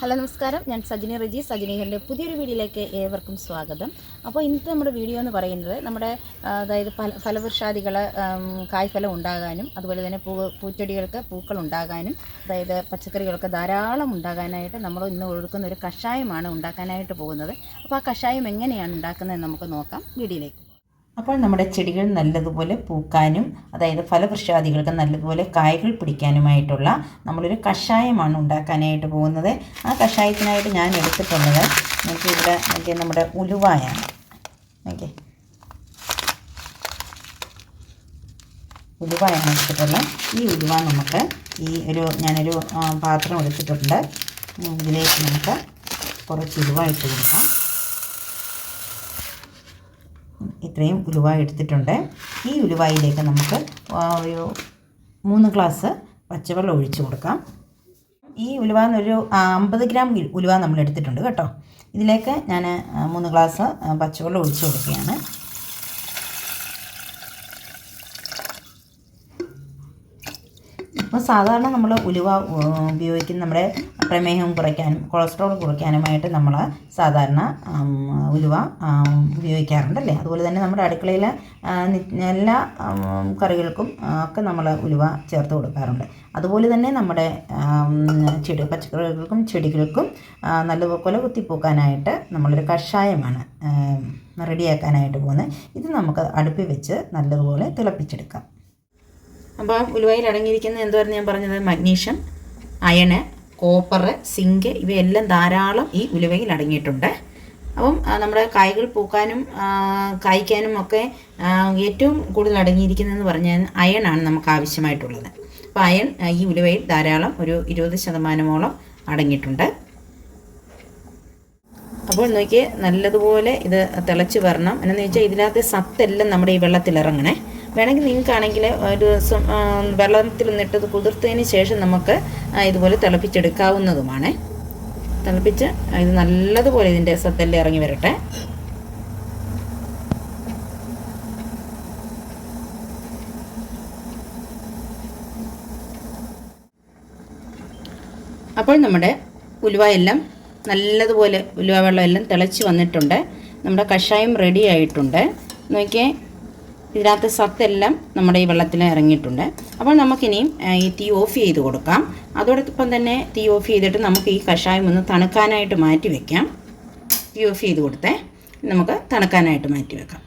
Hello നമസ്കാരം. ഞാൻ സജിനി റജി. സജിനീഹറിന്റെ പുതിയൊരു വീഡിയോയിലേക്ക് ഏവർക്കും സ്വാഗതം. അപ്പോൾ ഇന്നത്തെ നമ്മുടെ വീഡിയോ എന്ന് പറയുന്നത് നമ്മുടെ അതായത് ഫല ഫലവൃക്ഷാദികൾ കായ്ഫലം ഉണ്ടാകാനും അതുപോലെ തന്നെ പൂ പൂച്ചെടികൾക്ക് പൂക്കൾ ഉണ്ടാകാനും അതായത് പച്ചക്കറികൾക്ക് ധാരാളം ഉണ്ടാകാനായിട്ട് നമ്മൾ ഇന്ന് ഒഴുക്കുന്ന ഒരു കഷായമാണ് ഉണ്ടാക്കാനായിട്ട് പോകുന്നത്. അപ്പോൾ ആ കഷായം എങ്ങനെയാണ് ഉണ്ടാക്കുന്നത് നമുക്ക് നോക്കാം. വീഡിയോയിലേക്ക് അപ്പോൾ നമ്മുടെ ചെടികൾ നല്ലതുപോലെ പൂക്കാനും അതായത് ഫലവൃക്ഷാദികൾക്ക് നല്ലതുപോലെ കായ്കൾ പിടിക്കാനുമായിട്ടുള്ള നമ്മളൊരു കഷായമാണ് ഉണ്ടാക്കാനായിട്ട് പോകുന്നത്. ആ കഷായത്തിനായിട്ട് ഞാൻ എടുത്തിട്ടുള്ളത് നമുക്ക് ഇവിടെ നോക്കിയാൽ നമ്മുടെ ഉലുവായാണ്. ഓക്കെ ഉലുവായാണ് എടുത്തിട്ടുള്ളത്. ഈ ഉലുവ നമുക്ക് ഈ ഒരു ഞാനൊരു പാത്രം എടുത്തിട്ടുണ്ട്. ഇതിലേക്ക് നമുക്ക് കുറച്ച് ഉലുവ ഇട്ട് കൊടുക്കാം. ഇത്രയും ഉലുവ എടുത്തിട്ടുണ്ട്. ഈ ഉലുവായിലേക്ക് നമുക്ക് ഒരു മൂന്ന് ഗ്ലാസ് പച്ചവെള്ളം ഒഴിച്ച് കൊടുക്കാം. ഈ ഉലുവ എന്നൊരു അമ്പത് ഗ്രാം ഉലുവ നമ്മൾ എടുത്തിട്ടുണ്ട് കേട്ടോ. ഇതിലേക്ക് ഞാൻ മൂന്ന് ഗ്ലാസ് പച്ചവെള്ളം ഒഴിച്ച് കൊടുക്കുകയാണ്. അപ്പോൾ സാധാരണ നമ്മൾ ഉലുവ ഉപയോഗിക്കുന്ന നമ്മുടെ പ്രമേഹം കുറയ്ക്കാനും കൊളസ്ട്രോൾ കുറയ്ക്കാനുമായിട്ട് നമ്മൾ സാധാരണ ഉലുവ ഉപയോഗിക്കാറുണ്ട് ഉപയോഗിക്കാറുണ്ടല്ലേ? അതുപോലെ തന്നെ നമ്മുടെ അടുക്കളയിലെ എല്ലാ കറികൾക്കും ഒക്കെ നമ്മൾ ഉലുവ ചേർത്ത് കൊടുക്കാറുണ്ട്. അതുപോലെ തന്നെ നമ്മുടെ ചെടി പച്ചക്കറികൾക്കും ചെടികൾക്കും നല്ലപോലെ കുത്തിപ്പൂക്കാനായിട്ട് നമ്മളൊരു കഷായമാണ് റെഡിയാക്കാനായിട്ട് പോകുന്നത്. ഇത് നമുക്ക് അടുപ്പിൽ വെച്ച് നല്ലതുപോലെ തിളപ്പിച്ചെടുക്കാം. അപ്പം ഉലുവയിൽ അടങ്ങിയിരിക്കുന്ന എന്തുവായിരുന്നു ഞാൻ പറഞ്ഞത്? മഗ്നീഷ്യം അയണ് കോപ്പർ സിങ്ക് ഇവയെല്ലാം ധാരാളം ഈ ഉലുവയിൽ അടങ്ങിയിട്ടുണ്ട്. അപ്പം നമ്മുടെ കായ്കൾ പൂക്കാനും കായ്ക്കാനും ഒക്കെ ഏറ്റവും കൂടുതൽ അടങ്ങിയിരിക്കുന്നതെന്ന് പറഞ്ഞാൽ അയണാണ് നമുക്ക് ആവശ്യമായിട്ടുള്ളത്. അപ്പോൾ അയൺ ഈ ഉലുവയിൽ ധാരാളം ഒരു ഇരുപത് ശതമാനമോളം അടങ്ങിയിട്ടുണ്ട്. അപ്പോൾ നോക്കിയേ നല്ലതുപോലെ ഇത് തിളച്ച് വരണം. എന്നു വെച്ചാൽ ഇതിനകത്ത് സത്തെല്ലാം നമ്മുടെ ഈ വെള്ളത്തിൽ ഇറങ്ങണേ. വേണമെങ്കിൽ നിങ്ങൾക്കാണെങ്കിൽ ഒരു ദിവസം വെള്ളത്തിൽ നിന്നിട്ട് കുതിർത്തതിന് ശേഷം നമുക്ക് ഇതുപോലെ തിളപ്പിച്ചെടുക്കാവുന്നതുമാണ്. തിളപ്പിച്ച് ഇത് നല്ലതുപോലെ ഇതിന്റെ സത്തെല്ലാം ഇറങ്ങി വരട്ടെ. അപ്പോൾ നമ്മുടെ ഉലുവ എല്ലാം നല്ലതുപോലെ ഉലുവ വെള്ളം എല്ലാം തിളച്ച് വന്നിട്ടുണ്ട്. നമ്മുടെ കഷായം റെഡി ആയിട്ടുണ്ട്. നോക്കിയേ ഇതിനകത്ത് സത്തെല്ലാം നമ്മുടെ ഈ വെള്ളത്തിൽ ഇറങ്ങിയിട്ടുണ്ട്. അപ്പോൾ നമുക്കിനിയും ഈ തീ ഓഫ് ചെയ്ത് കൊടുക്കാം. അതോടൊപ്പം തന്നെ തീ ഓഫ് ചെയ്തിട്ട് നമുക്ക് ഈ കഷായം ഒന്ന് തണുക്കാനായിട്ട് മാറ്റി വെക്കാം. തീ ഓഫ് ചെയ്ത് കൊടുത്തേ നമുക്ക് തണുക്കാനായിട്ട് മാറ്റി വെക്കാം.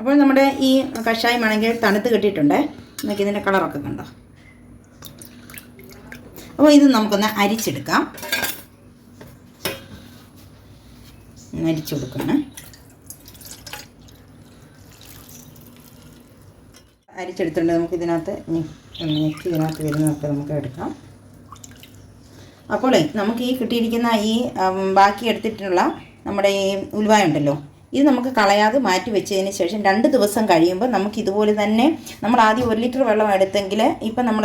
അപ്പോൾ നമ്മുടെ ഈ കഷായം കഷായമാണെങ്കിൽ തണുത്ത് കിട്ടിയിട്ടുണ്ട്. നമുക്ക് ഇതിന്റെ കളറൊക്കെ കണ്ടോ? അപ്പോൾ ഇത് നമുക്കൊന്ന് അരിച്ചെടുക്കാം ഒന്ന് അരിച്ചു കൊടുക്കണം അരിച്ചെടുത്തിട്ടുണ്ട് നമുക്ക് ഇതിനകത്ത്. നെക്ക് ഇതിനകത്ത് വരുന്നതൊക്കെ നമുക്ക് എടുക്കാം. അപ്പോളേ നമുക്ക് ഈ കിട്ടിയിരിക്കുന്ന ഈ ബാക്കി എടുത്തിട്ടുള്ള നമ്മുടെ ഈ ഉലുവായ ഉണ്ടല്ലോ ഇത് നമുക്ക് കളയാതെ മാറ്റി വെച്ചതിന് ശേഷം രണ്ട് ദിവസം കഴിയുമ്പോൾ നമുക്ക് ഇതുപോലെ തന്നെ നമ്മൾ ആദ്യം ഒരു ലിറ്റർ വെള്ളം എടുത്തെങ്കിൽ ഇപ്പം നമ്മൾ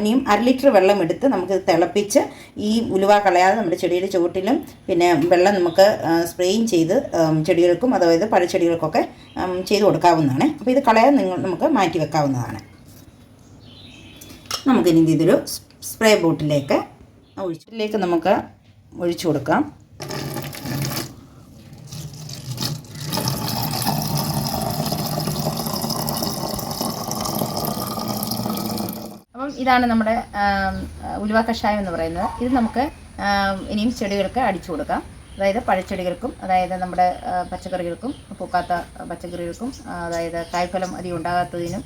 ഇനിയും അര ലിറ്റർ വെള്ളം എടുത്ത് നമുക്ക് തിളപ്പിച്ച് ഈ ഉലുവ കളയാതെ നമ്മുടെ ചെടിയുടെ ചുവട്ടിലും പിന്നെ വെള്ളം നമുക്ക് സ്പ്രേയും ചെയ്ത് ചെടികൾക്കും അതായത് പഴച്ചെടികൾക്കൊക്കെ ചെയ്ത് കൊടുക്കാവുന്നതാണ്. അപ്പോൾ ഇത് കളയാതെ നിങ്ങൾ നമുക്ക് മാറ്റി വെക്കാവുന്നതാണ്. നമുക്കിനി ഇത് ഇതൊരു സ്പ്രേ ബോട്ടിലേക്ക് ഒഴിച്ചിലേക്ക് നമുക്ക് ഒഴിച്ചു കൊടുക്കാം. ഇതാണ് നമ്മുടെ ഉലുവ കഷായം എന്ന് പറയുന്നത്. ഇത് നമുക്ക് ഇനിയും ചെടികൾക്ക് അടിച്ചു കൊടുക്കാം. അതായത് പഴച്ചെടികൾക്കും അതായത് നമ്മുടെ പച്ചക്കറികൾക്കും പൂക്കാത്ത പച്ചക്കറികൾക്കും അതായത് കായ്ഫലം അധികം ഉണ്ടാകാത്തതിനും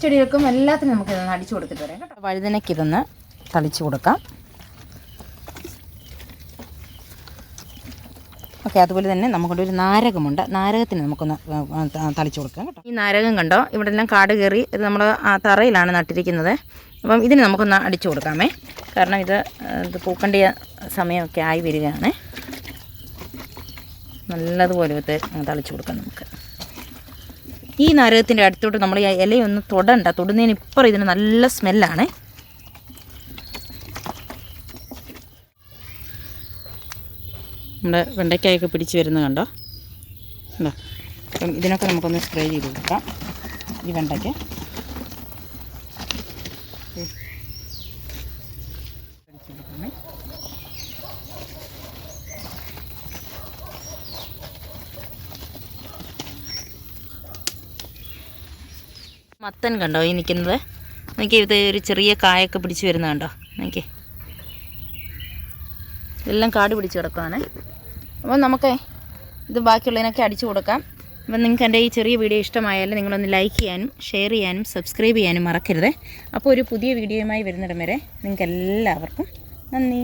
ചെടികൾക്കും എല്ലാത്തിനും നമുക്ക് ഇതൊന്ന് അടിച്ചു കൊടുത്തിട്ട് വരാം കേട്ടോ. വഴുതനയ്ക്ക് ഇതൊന്ന് തളിച്ചു കൊടുക്കാം. ഓക്കെ അതുപോലെ തന്നെ നമുക്കൊരു നാരകമുണ്ട്. നാരകത്തിന് നമുക്കൊന്ന് തളിച്ചു കൊടുക്കാം കേട്ടോ. ഈ നാരകം കണ്ടോ? ഇവിടെ എല്ലാം കാട് കയറി ഇത് നമ്മൾ ആ തറയിലാണ് നട്ടിരിക്കുന്നത്. അപ്പം ഇതിന് നമുക്കൊന്ന് അടിച്ചു കൊടുക്കാമേ. കാരണം ഇത് ഇത് പൂക്കേണ്ട സമയമൊക്കെ ആയി വരികയാണ്. നല്ലതുപോലെ ഇത് തളിച്ചു കൊടുക്കാം നമുക്ക്. ഈ നാരകത്തിന്റെ അടുത്തോട്ട് നമ്മൾ ഈ ഇലയൊന്ന് തൊടണ്ട. തൊടുന്നതിന് ഇപ്പുറം ഇതിന് നല്ല സ്മെല്ലാണ്. നമ്മുടെ വെണ്ടയ്ക്കായൊക്കെ പിടിച്ച് വരുന്നത് കണ്ടോ? ഉണ്ടോ അപ്പം ഇതിനൊക്കെ നമുക്കൊന്ന് സ്പ്രേ ചെയ്ത് കൊടുക്കാം. ഈ വെണ്ടയ്ക്ക്. മത്തൻ കണ്ടോ? ഈ നിൽക്കുന്നത്. നിങ്ങൾക്ക് ഇത് ഒരു ചെറിയ കായൊക്കെ പിടിച്ച് വരുന്നത് കണ്ടോ? നിങ്ങൾക്ക് ഇതെല്ലാം കാട് പിടിച്ച് കിടക്കുവാണ്. അപ്പോൾ നമുക്ക് ഇത് ബാക്കിയുള്ളതിനൊക്കെ അടിച്ചു കൊടുക്കാം. അപ്പം നിങ്ങൾക്ക് എന്റെ ഈ ചെറിയ വീഡിയോ ഇഷ്ടമായാലും നിങ്ങളൊന്ന് ലൈക്ക് ചെയ്യാനും ഷെയർ ചെയ്യാനും സബ്സ്ക്രൈബ് ചെയ്യാനും മറക്കരുത്. അപ്പോൾ ഒരു പുതിയ വീഡിയോയുമായി വരുന്നിടം വരെ നിങ്ങൾക്ക് എല്ലാവർക്കും നന്ദി.